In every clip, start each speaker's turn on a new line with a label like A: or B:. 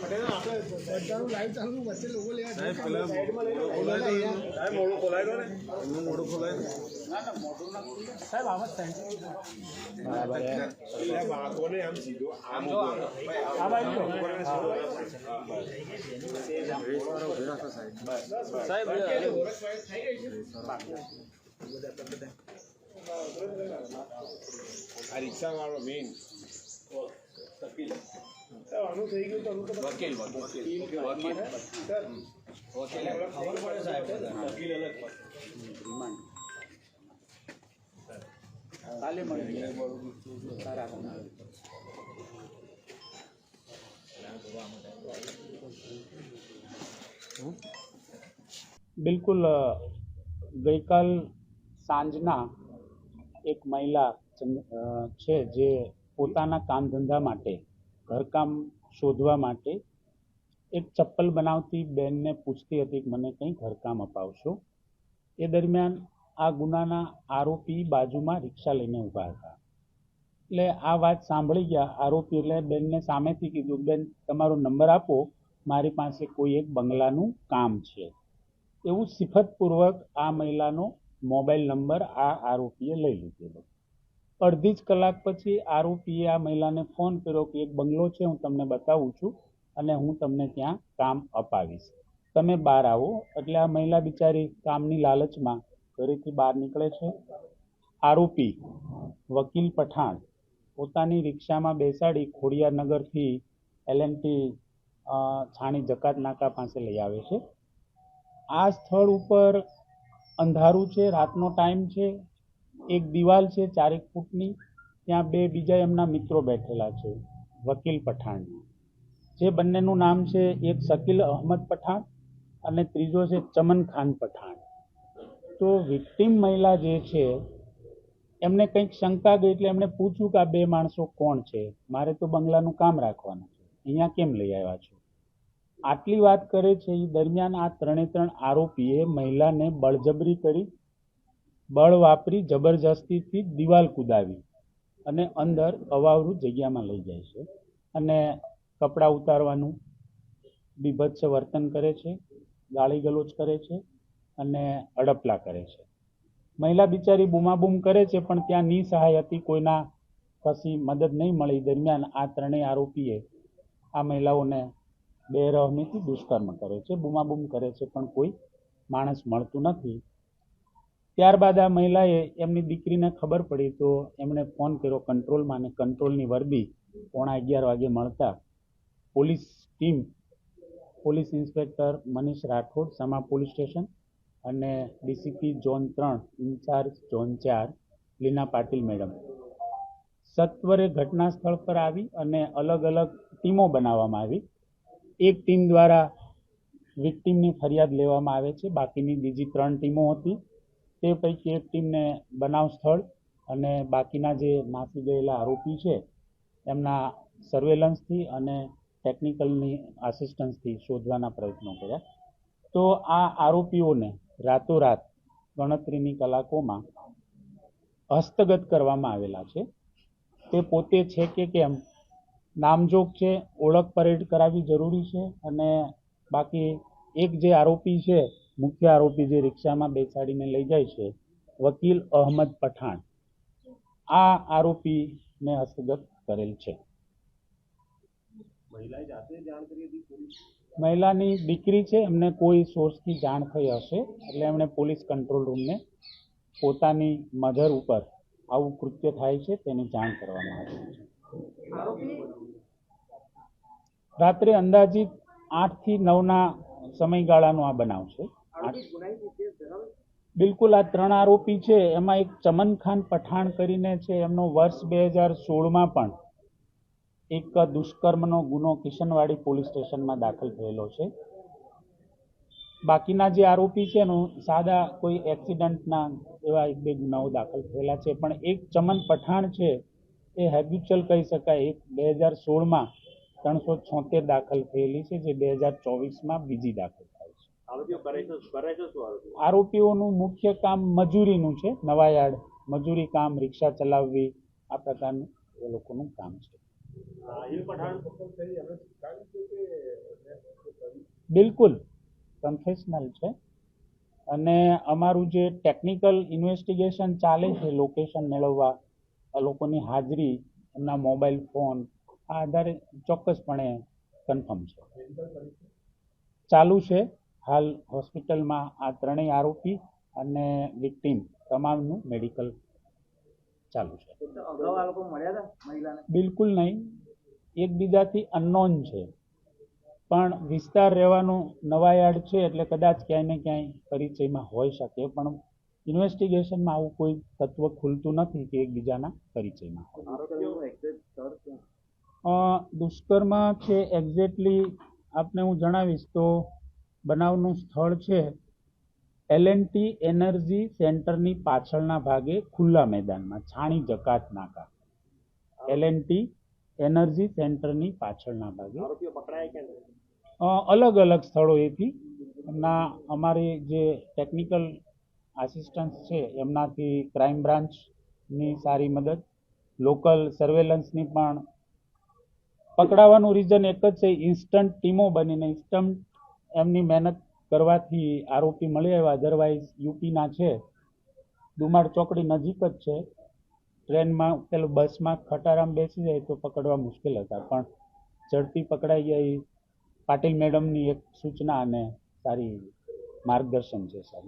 A: બધાનું લાઈવ ચાલુ વચ્ચે લોકો થઈ
B: ગયું તો અમે ખોલાય વકીલ. વકીલ વકીલ. સર? વકીલ. ખબર પડે સાહેબ વકીલ અલગ રિમાન્ડ કાલે આનું તો આનું તો વકીલ વકીલ
C: બિલકુલ ગઈકાલ સાંજના એક મહિલા છે જે પોતાના કામ ધંધા માટે ઘરકામ શોધવા માટે એક ચપ્પલ બનાવતી બેનને પૂછતી હતી કે મને કંઈ ઘરકામ અપાવશો? એ દરમિયાન આ ગુનાના આરોપી બાજુમાં રિક્ષા લઈને ઊભા હતા. એટલે આ વાત સાંભળી ગયા. આરોપી એટલે બેનને સામેથી કીધું, બેન, તમારો નંબર આપો. મારી પાસે કોઈ એક બંગલાનું કામ છે. એવું સિફતપૂર્વક આ મહિલાનો મોબાઈલ નંબર આ આરોપીએ લઈ લીધેલો. અડધી જ કલાક પછી આરોપીએ આ મહિલાને ફોન કર્યો કે એક બંગલો છે, હું તમને બતાવું છું અને હું તમને ત્યાં કામ અપાવીશ. તમે બહાર આવો. એટલે આ મહિલા બિચારી કામની લાલચમાં ઘરેથી બહાર નીકળે છે. આરોપી વકીલ પઠાણ પોતાની રિક્ષામાં બેસાડી ખોડિયારનગરથી એલએનટી છાણી જકાત નાકા પાસે લઈ આવે છે. આ સ્થળ ઉપર અંધારું છે, રાતનો ટાઈમ છે. એક દિવાલ છે ચારેક ફૂટની. ત્યાં બે બીજા એમના મિત્રો બેઠેલા છે, વકીલ પઠાણ. જે બંનેનું નામ છે એક શકીલ અહમદ પઠાણ અને ત્રીજો છે ચમન ખાન પઠાણ. તો વિક્ટિમ મહિલા જે છે, એમને કંઈક શંકા ગઈ એટલે એમણે પૂછ્યું કે આ બે માણસો કોણ છે? મારે તો બંગલાનું કામ રાખવાનું છે. અહીંયા કેમ લઈ આવ્યા છો? આટલી વાત કરે છે એ દરમિયાન આ ત્રણે ત્રણ આરોપીએ મહિલાને બળજબરી કરી બળ વાપરી જબરજસ્તીથી દિવાલ કુદાવી અને અંદર અવાવરું જગ્યામાં લઈ જાય છે અને કપડાં ઉતારવાનું બીભત્સ વર્તન કરે છે, ગાળી ગલોચ કરે છે અને અડપલા કરે છે. મહિલા બિચારી બૂમાબૂમ કરે છે પણ ત્યાં નિસહાય હતી કોઈના પછી મદદ નહીં મળી. દરમિયાન આ ત્રણેય આરોપીએ આ મહિલાઓને બેરહમીથી દુષ્કર્મ કરે છે, બૂમાબૂમ કરે છે પણ કોઈ માણસ મળતું નથી. ત્યારબાદ આ મહિલાએ એમની દીકરીને ખબર પડી તો એમણે ફોન કર્યો કંટ્રોલમાં અને કંટ્રોલની વર્દી પોણા અગિયાર વાગે મળતા police team, police inspector Manish Rathod, Sama police station અને ડીસીપી ઝોન ત્રણ, ઇન્ચાર્જ ઝોન ચાર, લીના પાટીલ મેડમ. સત્વરે ઘટના સ્થળ પર આવી અને અલગ અલગ ટીમો બનાવવામાં આવી. એક ટીમ દ્વારા વિક્ટીમની ફરિયાદ લેવામાં આવે છે. બાકીની બીજી ત્રણ ટીમો હતી. તે પૈકી એક ટીમને બનાવ સ્થળ અને બાકીના જે નાસી ગયેલા આરોપી છે, એમના સર્વેલન્સથી અને ટેકનિકલની આસિસ્ટન્સથી શોધવાના પ્રયત્નો કર્યા. તો આ આરોપીઓને રાતોરાત ગણતરીની કલાકોમાં હસ્તગત કરવામાં આવેલા છે. તે પોતે છે કે કેમ? નામજોગ છે, ઓળખ પરેડ કરાવવી જરૂરી છે અને બાકી એક જે આરોપી છે મુખ્ય આરોપી જે રિક્ષામાં બેસાડીને લઈ જાય છે વકીલ અહમદ પઠાણ. આ આરોપીને હસ્તગત કરેલ છે. મહિલાની દીકરી છે એમને કોઈ સોર્સથી જાણ થઈ હશે એટલે એમણે પોલીસ કંટ્રોલ રૂમને પોતાની મધર ઉપર આવું કૃત્ય થાય છે તેની જાણ કરવામાં આવી છે. રાત્રે અંદાજિત આઠથી નવના સમયગાળાનો આ બનાવ છે. બિલકુલ આ ત્રણ આરોપી છે. એમાં એક ચમન ખાન પઠાણ કરીને છે. એમનો વર્ષ બે હજાર સોળમાં પણ એક દુષ્કર્મનો ગુનો કિશનવાડી પોલીસ સ્ટેશનમાં દાખલ થયેલો છે. બાકીના જે આરોપી છે, એનું સાદા કોઈ એક્સિડન્ટના એવા એક બે ગુનાઓ દાખલ થયેલા છે. પણ એક ચમન પઠાણ છે, એ હેબ્યુચલ કહી શકાય. એક બે હજાર સોળમાં ત્રણસો છોતેર દાખલ થયેલી છે, જે બે હજાર ચોવીસમાં બીજી દાખલ આરોપીઓનું મુખ્ય કામ મજૂરીનું છે. નવાયાર્ડ મજૂરી કામ રિક્ષા ચલાવવી આ પ્રકારનું એ લોકોનું કામ છે. બિલકુલ કન્ફેશનલ છે. અને અમારું જે ટેકનિકલ ઇન્વેસ્ટિગેશન ચાલે છે લોકેશન મેળવવા આ લોકોની હાજરી એમના મોબાઈલ ફોન આ આધારે ચોક્કસપણે કન્ફર્મ છે. ચાલુ છે. હાલ હોસ્પિટલમાં આ ત્રણેય આરોપી અને વિક્ટીમ તમામનું મેડિકલ ચાલુ છે. બિલકુલ નહીં. એકબીજાથી અનનોન છે. પણ વિસ્તાર રહેવાનું નવાયાર્ડ છે એટલે કદાચ ક્યાંય ને ક્યાંય પરિચયમાં હોઈ શકે પણ ઇન્વેસ્ટિગેશનમાં આવું કોઈ તત્વ ખુલતું નથી કે એકબીજાના પરિચયમાં હોય. દુષ્કર્મ છે એક્ઝેક્ટલી આપને હું જણાવીશ તો બનાવનું સ્થળ છે એલએનટી એનર્જી સેન્ટરની પાછળના ભાગે ખુલ્લા મેદાનમાં છાણી જકાત નાકા. એલએનટી એનર્જી સેન્ટરની પાછળના ભાગે. અલગ અલગ સ્થળોએથી એમના અમારી જે ટેકનિકલ આસિસ્ટન્સ છે એમનાથી ક્રાઇમ બ્રાન્ચની સારી મદદ લોકલ સર્વેલન્સની પણ. પકડાવાનું રીઝન એક જ છે ઇન્સ્ટન્ટ ટીમો બનીને ઇન્સ્ટન્ટ એમની મહેનત કરવાથી આરોપી મળી આવ્યા. અધરવાઇઝ યુપીના છે. દુમાડ ચોકડી નજીક જ છે. ટ્રેનમાં પેલું બસમાં ખટારામ બેસી જાય તો પકડવા મુશ્કેલ હતા. પણ ઝડપી પકડાઈ ગયા એ પાટીલ મેડમની એક સૂચના અને સારી માર્ગદર્શન છે, સાહેબ.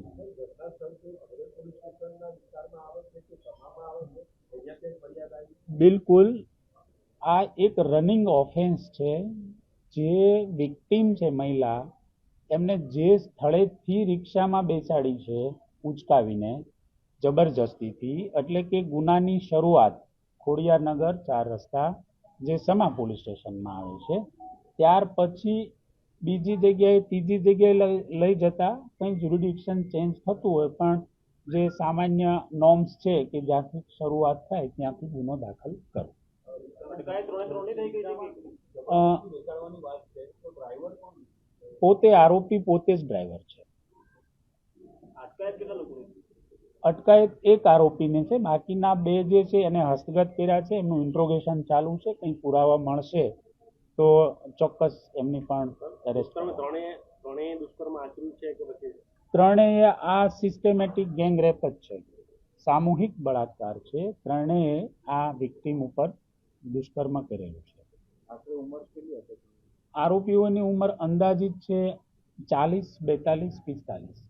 C: બિલકુલ. આ એક રનિંગ ઓફેન્સ છે. જે વિક્ટીમ છે, મહિલા એમને જે સ્થળેથી રિક્ષામાં બેસાડી છે ઉચકાવીને જબરજસ્તીથી એટલે કે ગુનાની શરૂઆત ખોડિયારનગર ચાર રસ્તા જે સમા પોલીસ સ્ટેશનમાં આવે છે ત્યાર પછી બીજી જગ્યાએ ત્રીજી જગ્યાએ લઈ જતા કંઈ જ્યુરિડિક્શન ચેન્જ થતું હોય પણ જે સામાન્ય નોર્મ્સ છે કે જ્યાંથી શરૂઆત થાય ત્યાંથી ગુનો દાખલ કરો. અ, પોતે આરોપી પોતે જ ડ્રાઈવર છે. અટકાયત એક આરોપીને છે. બાકીના બે જે છે એને હસ્તગત કર્યા છે. એમનું ઇન્ટ્રોગેશન ચાલુ છે. કંઈ પુરાવા મળશે તો ચોક્કસ એમની પણ એરેસ્ટ ત્રણેય આ સિસ્ટમેટિક ગેંગ રેપ જ છે. સામૂહિક બળાત્કાર છે. ત્રણેય આ વિક્ટીમ ઉપર દુષ્કર્મ કરેલું છે.
D: આશરે ઉંમર કેટલી હશે?
C: આરોપીઓની ઉંમર અંદાજિત છે ચાલીસ બેતાલીસ પિસ્તાલીસ.